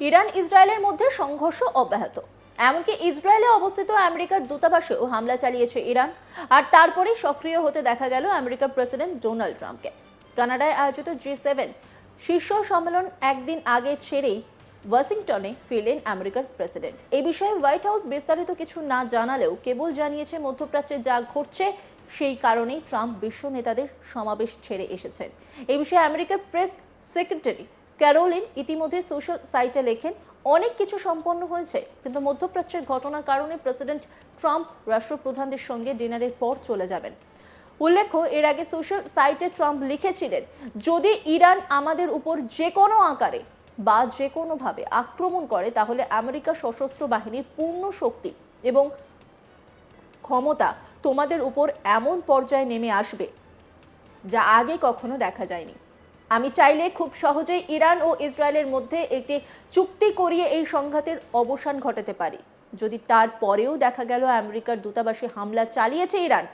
Iran ইসরায়েলের মধ্যে সংঘর্ষ অব্যাহত। এমনকি ইসরায়েলে অবস্থিত আমেরিকার দূতাবাসেও হামলা চালিয়েছে ইরান। আর তারপরে সক্রিয় হতে দেখা গেল আমেরিকার প্রেসিডেন্ট ডোনাল্ড ট্রাম্পকে। কানাডায় আয়োজিত জি সেভেন শীর্ষ সম্মেলন একদিন আগে ছেড়েই ওয়াশিংটনে ফিরলেন আমেরিকার প্রেসিডেন্ট। এই বিষয়ে হোয়াইট হাউস বিস্তারিত কিছু না জানালেও কেবল জানিয়েছে মধ্যপ্রাচ্যে যা ঘটছে, সেই কারণেই ট্রাম্প বিশ্ব নেতাদের সমাবেশ ছেড়ে এসেছেন। এই বিষয়ে আমেরিকার প্রেস সেক্রেটারি ক্যারোলিন ইতিমধ্যে সোশ্যাল সাইটে লেখেন, অনেক কিছু সম্পন্ন হয়েছে, কিন্তু মধ্যপ্রাচ্যের ঘটনার কারণে প্রেসিডেন্ট ট্রাম্প রাষ্ট্রপ্রধানদের সঙ্গে ডিনারের পর চলে যাবেন। উল্লেখ্য, এর আগে সোশ্যাল সাইটে ট্রাম্প লিখেছিলেন, যদি ইরান আমাদের উপর যে কোনো আকারে বা যে কোনোভাবে আক্রমণ করে, তাহলে আমেরিকা সশস্ত্র বাহিনীর পূর্ণ শক্তি এবং ক্ষমতা তোমাদের উপর এমন পর্যায়ে নেমে আসবে, যা আগে কখনো দেখা যায়নি। আমি চাইলে খুব সহজেই ইরান ও ইসরায়েলের মধ্যে একটি চুক্তি করিয়ে এই সংঘাতের অবসান ঘটাতে পারি। যদি তারপরেও দেখা গেল আমেরিকার দূতাবাসে হামলা চালিয়েছে ইরান,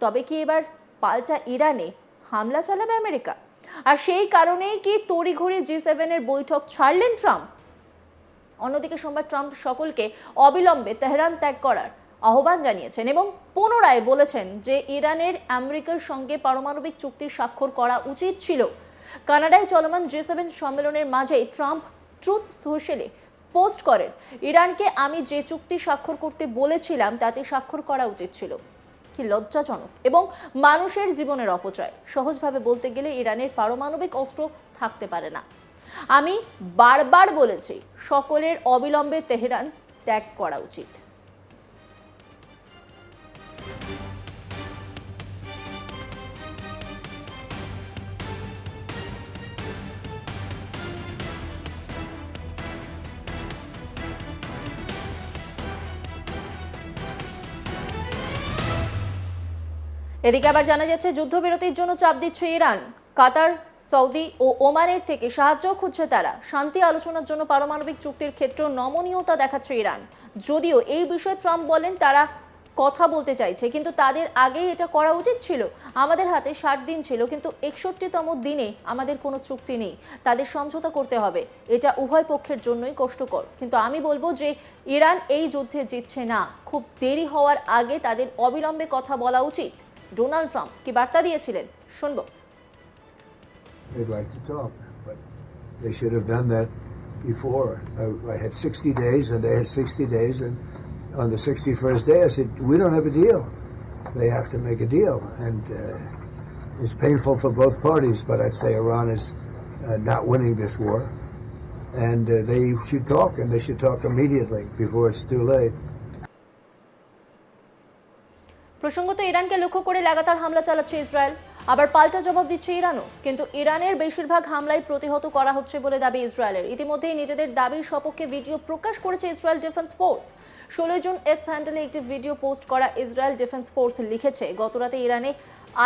তবে কি এবার পাল্টা ইরানে হামলা চালাবে আমেরিকা? আর সেই কারণেই কি তড়িঘড়ি জি সেভেনের বৈঠক ছাড়লেন ট্রাম্প? অন্যদিকে সোমবার ট্রাম্প সকলকে অবিলম্বে তেহরান ত্যাগ করার আহ্বান জানিয়েছেন এবং পুনরায় বলেছেন যে ইরানের আমেরিকার সঙ্গে পারমাণবিক চুক্তির স্বাক্ষর করা উচিত ছিল। কানাডায় চলমান জি সেভেন সম্মেলনের মাঝেই ট্রাম্প ট্রুথ সোশ্যালে পোস্ট করেন। ইরানকে আমি যে চুক্তি স্বাক্ষর করতে বলেছিলাম, তাতে স্বাক্ষর করা উচিত ছিল। কি লজ্জাজনক। এবং মানুষের জীবনের অপচয়। সহজভাবে বলতে গেলে ইরানের পারমাণবিক অস্ত্র থাকতে পারে না। আমি বারবার বলেছি, সকলের অবিলম্বে তেহরান ত্যাগ করা উচিত। এদিকে আবার জানা যাচ্ছে, যুদ্ধবিরতির জন্য চাপ দিচ্ছে ইরান। কাতার, সৌদি ও ওমানের থেকে সাহায্য খুঁজছে তারা। শান্তি আলোচনার জন্য পারমাণবিক চুক্তির ক্ষেত্রে নমনীয়তা দেখাচ্ছে ইরান। যদিও এই বিষয়ে ট্রাম্প বলেন, তারা কথা বলতে চাইছে, কিন্তু তাদের আগেই এটা করা উচিত ছিল। আমাদের হাতে ষাট দিন ছিল, কিন্তু একষট্টিতম দিনে আমাদের কোনো চুক্তি নেই। তাদের সমঝোতা করতে হবে। এটা উভয় পক্ষের জন্যই কষ্টকর। কিন্তু আমি বলব যে, ইরান এই যুদ্ধে জিতছে না। খুব দেরি হওয়ার আগে তাদের অবিলম্বে কথা বলা উচিত। ডোনাল্ড ট্রাম্প কি বার্তা দিয়েছিলেন শুনবো they'd like to talk, but they should have done that before. I, I had 60 days, and they had 60 days, and on the 61st day, I said, "We don't have a deal. They have to make a deal." And uh, it's painful for both parties, but I'd say Iran is uh, not winning this war, and uh, they should talk, and they should talk immediately before it's too late. প্রসঙ্গত ইরানকে লক্ষ্য করে লাগাতার হামলা চালাচ্ছে Israel. আবার পাল্টা জবাব দিচ্ছে ইরানও। কিন্তু ইরানের বেশিরভাগ হামলাই প্রতিহত করা হচ্ছে বলে দাবি ইসরায়েলের। ইতিমধ্যেই নিজেদের দাবির সপক্ষে ভিডিও প্রকাশ করেছে ইসরায়েল ডিফেন্স ফোর্স। ষোলোই জুন এক্স হ্যান্ডেলে একটি ভিডিও পোস্ট করা ইসরায়েল ডিফেন্স ফোর্স লিখেছে গতরাতে ইরানে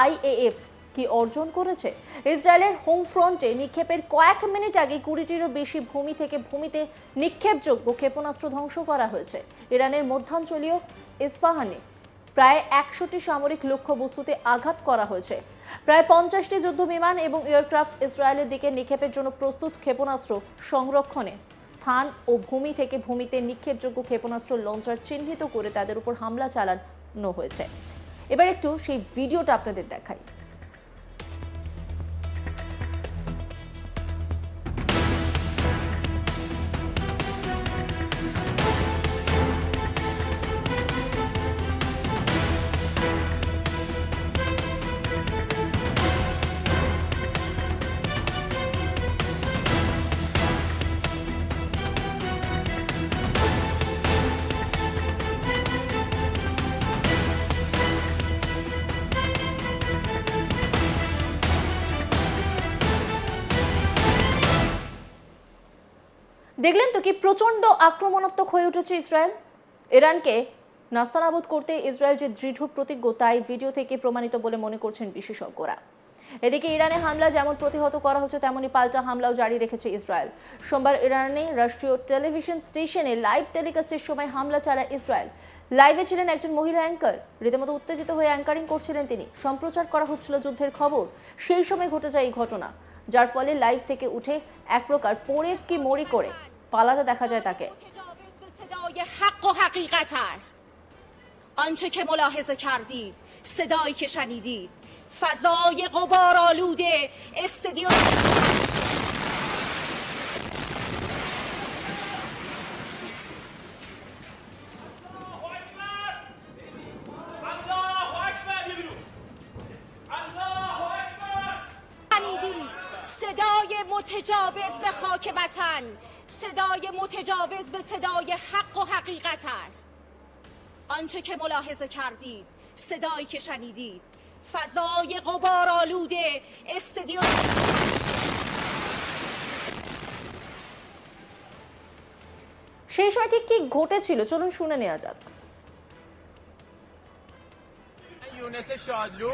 আইএএফ কি অর্জন করেছে? ইসরায়েলের হোম ফ্রন্টে নিক্ষেপের কয়েক মিনিট আগে কুড়িটিরও বেশি ভূমি থেকে ভূমিতে নিক্ষেপযোগ্য ক্ষেপণাস্ত্র ধ্বংস করা হয়েছে। ইরানের মধ্যাঞ্চলীয় ইস্পাহানে প্রায় একশোটি সামরিক লক্ষ্য বস্তুতে আঘাত করা হয়েছে। প্রায় পঞ্চাশটি যুদ্ধ বিমান এবং এয়ারক্রাফট ইসরায়েলের দিকে নিক্ষেপের জন্য প্রস্তুত ক্ষেপণাস্ত্র সংরক্ষণে স্থান ও ভূমি থেকে ভূমিতে নিক্ষেপযোগ্য ক্ষেপণাস্ত্র লঞ্চার চিহ্নিত করে তাদের উপর হামলা চালানো হয়েছে। এবার একটু সেই ভিডিওটা আপনাদের দেখাই। দেখলেন তো কি প্রচণ্ড আক্রমণাত্মক হয়ে উঠেছে ইসরায়েল? ইরানকে নাস্তানাবোধ করতে ইসরায়েল যে দৃঢ় প্রতিজ্ঞ, তাই ভিডিও থেকে প্রমাণিত বলে মনে করছেন বিশেষজ্ঞরা। এদিকে ইরানে হামলা যেমন প্রতিহত করা হচ্ছে, তেমনি পাল্টা হামলাও জারি রেখেছে ইসরায়েল। সোমবার ইরানে রাষ্ট্রীয় টেলিভিশন স্টেশনে লাইভ টেলিকাস্টের সময় হামলা চালায় ইসরায়েল। লাইভে ছিলেন একজন মহিলা অ্যাঙ্কার। রীতিমতো উত্তেজিত হয়ে অ্যাঙ্কারিং করছিলেন তিনি। সম্প্রচার করা হচ্ছিল যুদ্ধের খবর। সেই সময় ঘটে যায় এই ঘটনা, যার ফলে লাইভ থেকে উঠে এক প্রকার পোড়ে কি মরি করে পালাতে দেখা যায় তাকে متجاوز به صدای حق و حقیقت است آنچه که ملاحظه کردید صدایی که شنیدید فضای غبارآلوده استدیو الله اکبر یه بیرون الله اکبر شنیدید صدای متجاوز به خاک وطن صدای متجاوز به صدای حق و حقیقت است آنچه که ملاحظه کردید صدایی که شنیدید فضای غبارآلوده استدیو সেই সময় ঠিক কি ঘটেছিল চলুন শুনে নেওয়া যাক یونس شادلو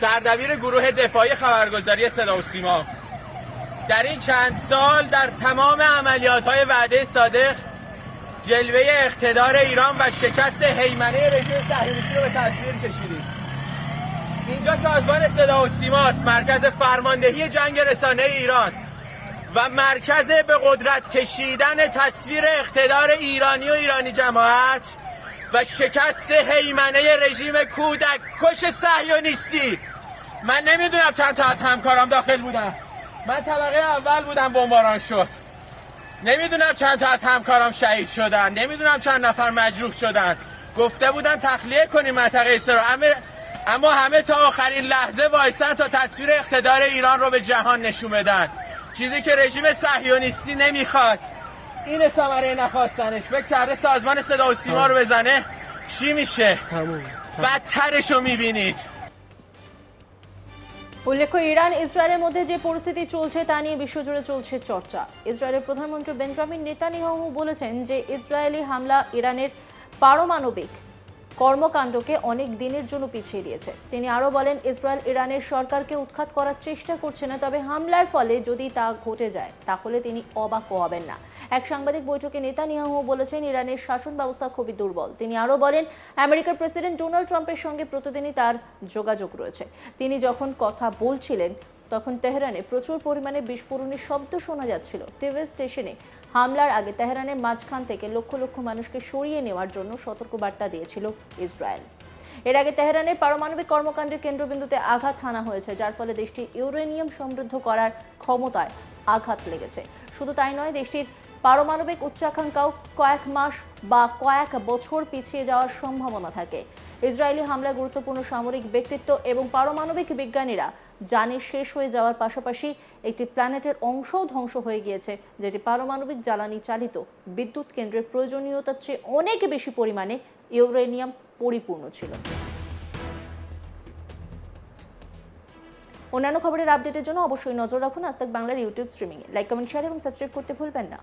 سردبیر گروه دفاعی خبرگزاری صدا و سیما در این چند سال در تمام عملیات های وعده صادق جلوه اقتدار ایران و شکست حیمنه رژیم صهیونیستی رو به تصویر کشیدیم. اینجا سازمان صدا و سیماست مرکز فرماندهی جنگ رسانه ایران و مرکز به قدرت کشیدن تصویر اقتدار ایرانی و ایرانی جماعت و شکست حیمنه رژیم کودک کش صهیونیستی. من نمی‌دونم چند تا از همکارام داخل بودن. من طبقه اول بودم بمباران شد. نمی‌دونم چند تا از همکارام شهید شدن نمی‌دونم چند نفر مجروح شدن. گفته بودن تخلیه کنیم منطقه اسرائیل اما اما همه تا آخرین لحظه وایسن تا تصویر اقتدار ایران رو به جهان نشون بدن. چیزی که رژیم صهیونیستی نمی‌خواد. این ثمره نخواستنش. فکر کرده سازمان صدا و سیما رو بزنه. چی میشه؟ بدترش رو می‌بینید. উল্লেখ্য, ইরান, ইসরায়েলের মধ্যে যে পরিস্থিতি চলছে তা নিয়ে বিশ্বজুড়ে চলছে চর্চা। ইসরায়েলের প্রধানমন্ত্রী বেঞ্জামিন নেতানিয়াহু বলেছেন যে, ইসরায়েলি হামলা ইরানের পারমাণবিক কর্মকাণ্ডকে অনেক দিনের জন্য পিছিয়ে দিয়েছে। তিনি আরও বলেন, ইসরায়েল ইরানের সরকারকে উৎখাত করার চেষ্টা করছে না, তবে হামলার ফলে যদি তা ঘটে যায়, তাহলে তিনি অবাক হবেন না। এক সাংবাদিক বৈঠকে নেতা নেতানিয়াহু বলেছেন, ইরানের শাসন ব্যবস্থা খুবই দুর্বল। তিনি আরও বলেন, আমেরিকার প্রেসিডেন্ট ডোনাল্ড ট্রাম্পের সঙ্গে প্রতিদিনই তার যোগাযোগ রয়েছে। তিনি যখন কথা বলছিলেন তখন তেহরানে প্রচুর পরিমাণে বিস্ফোরণের শব্দ শোনা যাচ্ছিল। টিভি স্টেশনে হামলার আগে তেহরানের মাঝখান থেকে লক্ষ লক্ষ মানুষকে সরিয়ে নেওয়ার জন্য সতর্কবার্তা দিয়েছিল ইসরায়েল। এর আগে তেহরানের পারমাণবিক কর্মকাণ্ডের কেন্দ্রবিন্দুতে আঘাত হানা হয়েছে, যার ফলে দেশটির ইউরেনিয়াম সমৃদ্ধ করার ক্ষমতায় আঘাত লেগেছে। শুধু তাই নয়, দেশটির পারমাণবিক উচ্চাকাঙ্ক্ষাও কয়েক মাস বা কয়েক বছর পিছিয়ে যাওয়ার সম্ভাবনা থাকে। ইসরায়েলি হামলায় গুরুত্বপূর্ণ সামরিক ব্যক্তিত্ব এবং পারমাণবিক বিজ্ঞানীরা জানে শেষ হয়ে যাওয়ার পাশাপাশি একটি প্ল্যানেটের অংশও ধ্বংস হয়ে গিয়েছে, যেটি পারমাণবিক জ্বালানি চালিত বিদ্যুৎ কেন্দ্রের প্রয়োজনীয়তার চেয়ে অনেক বেশি পরিমাণে ইউরেনিয়াম পরিপূর্ণ ছিল। অন্যান্য খবরের আপডেটের জন্য অবশ্যই নজর রাখুন আজ বাংলার ইউটিউব স্ট্রিমিংয়ে। লাইক, কমেন্ট, শেয়ার এবং সাবস্ক্রাইব করতে ভুলবেন না।